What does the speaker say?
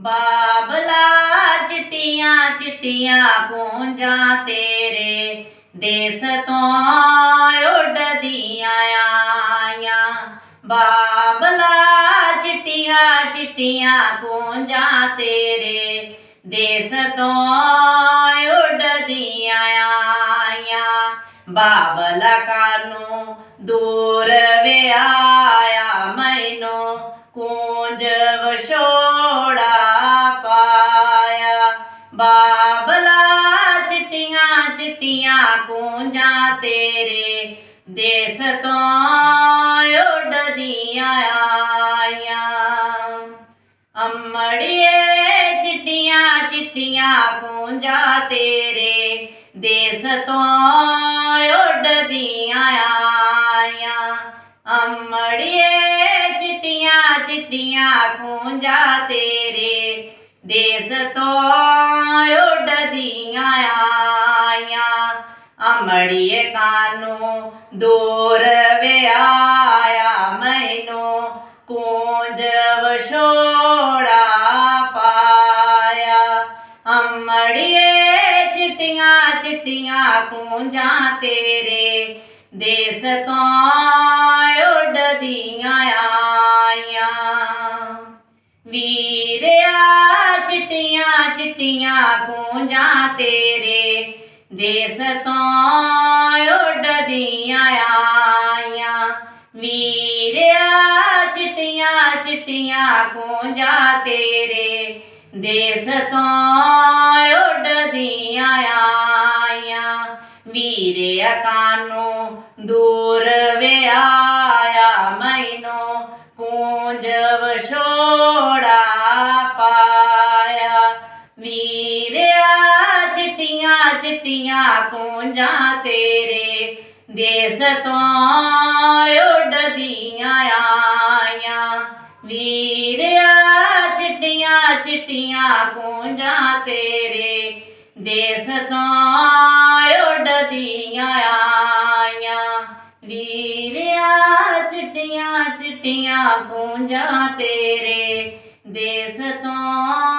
ਬਾਬਲਾ ਚਿੱਟੀਆਂ ਚਿੱਟੀਆਂ ਗੂੰਜਾਂ ਤੇਰੇ ਦੇਸ ਤੋਂ ਉੱਡਦੀਆਂ ਆਈਆਂ। ਬਾਬਲਾ ਚਿੱਟੀਆਂ ਚਿੱਟੀਆਂ ਗੂੰਜਾਂ ਤੇਰੇ ਦੇਸ ਤੋਂ ਉੱਡਦੀਆਂ ਆਈਆਂ। ਬਾਬਲਾ ਕਾਨੂੰ ਦੂਰ ਵਿਆਇਆ ਮੈਨੂੰ ਕੂੰਜ ਵਿਛੋੜਾ ਤੇਰੇ ਦੇਸ ਤੋਂ ਉੱਡਦੀਆਂ ਆਈਆਂ। ਅੰਮੜੀਏ ਚਿੱਟੀਆਂ ਚਿੱਟੀਆਂ ਕੂੰਜਾਂ ਤੇਰੇ ਦੇਸ ਤੋਂ ਉੱਡਦੀਆਂ ਆਈਆਂ। ਅਮੜੀਏ ਚਿੱਟੀਆਂ ਚਿੱਟੀਆਂ ਕੂੰਜਾਂ ਤੇਰੇ ਦੇਸ ਤੋਂ ਉੱਡਦੀਆਂ ਆਈਆਂ। ਅਮੜੀਏ ਨੂੰ ਦੂਰ ਵਿਆਇਆ ਮੈਨੂੰ ਕੂੰਜ ਵਿਛੋੜਾ ਪਾਇਆ। ਅੰਮੜੀਏ ਚਿੱਟੀਆਂ ਚਿੱਟੀਆਂ ਕੂੰਜਾਂ ਤੇਰੇ ਦੇਸ ਤੋਂ ਉੱਡਦੀਆਂ ਆਈਆਂ। ਵੀਰਿਆ, ਚਿੱਟੀਆਂ ਚਿੱਟੀਆਂ ਕੂੰਜਾਂ ਤੇਰੇ ਦੇਸ ਤੋਂ ਚਿੱਟੀਆਂ ਚਿੱਟੀਆਂ ਤੇਰੇ? ਦੇਸ ਤੋਂ ਉੱਡਦੀਆਂ ਆਈਆਂ। ਵੀਰੇ ਕਾਨੂੰ ਦੂਰ ਵਿਆਇਆ ਮੈਨੂੰ ਕੂੰਜ ਛੋੜਾ ਪਾਇਆ। ਵੀਰਿਆ ਚਿੱਟੀਆਂ ਚਿੱਟੀਆਂ ਕੂੰਜਾਂ ਤੇਰੇ? ਦੇਸ ਤੋਂ ਉੱਡਦੀਆਂ ਵੀਰਿਆ ਚਿੱਟੀਆਂ ਚਿੱਟੀਆਂ ਕੂੰਜਾਂ ਤੇਰੇ। ਦੇਸ ਤੋਂ ਉੱਡਦੀਆਂ ਆਈਆਂ। ਵੀਰਿਆ ਚਿੱਟੀਆਂ ਚਿੱਟੀਆਂ ਕੂੰਜਾਂ ਤੇਰੇ। ਦੇਸ ਤੋਂ